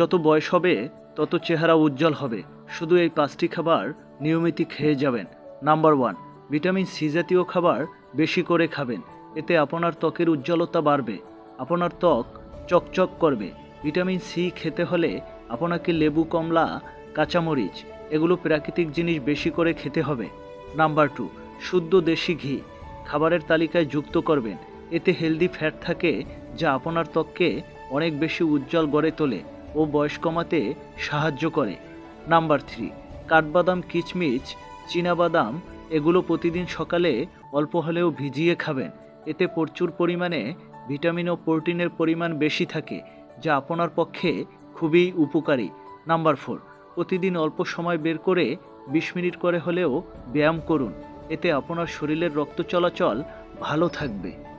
যত বয়স হবে, তত চেহারা উজ্জ্বল হবে। শুধু এই পাঁচটি খাবার নিয়মিত খেয়ে যাবেন। নাম্বার ওয়ান, ভিটামিন সি জাতীয় খাবার বেশি করে খাবেন। এতে আপনার ত্বকের উজ্জ্বলতা বাড়বে। আপনার ত্বক চকচক করবে। ভিটামিন সি খেতে হলে আপনাকে লেবু, কমলা, কাঁচামরিচ এগুলো প্রাকৃতিক জিনিস বেশি করে খেতে হবে। নাম্বার টু, শুদ্ধ দেশি ঘি খাবারের তালিকায় যুক্ত করবেন। এতে হেলদি ফ্যাট থাকে, যা আপনার ত্বককে অনেক বেশি উজ্জ্বল গড়ে তোলে। ও বয়স কমাতে সাহায্য করে। নাম্বার থ্রি, কাঠবাদাম, কিচমিচ, চীনাবাদাম, এগুলো প্রতিদিন সকালে অল্প হলেও ভিজিয়ে খাবেন। এতে প্রচুর পরিমাণে ভিটামিন ও প্রোটিনের পরিমাণ বেশি থাকে, যা আপনার পক্ষে খুবই উপকারী। নাম্বার ফোর, প্রতিদিন অল্প সময় বের করে বিশ মিনিট করে হলেও ব্যায়াম করুন। এতে আপনার শরীরের রক্ত চলাচল ভালো থাকবে।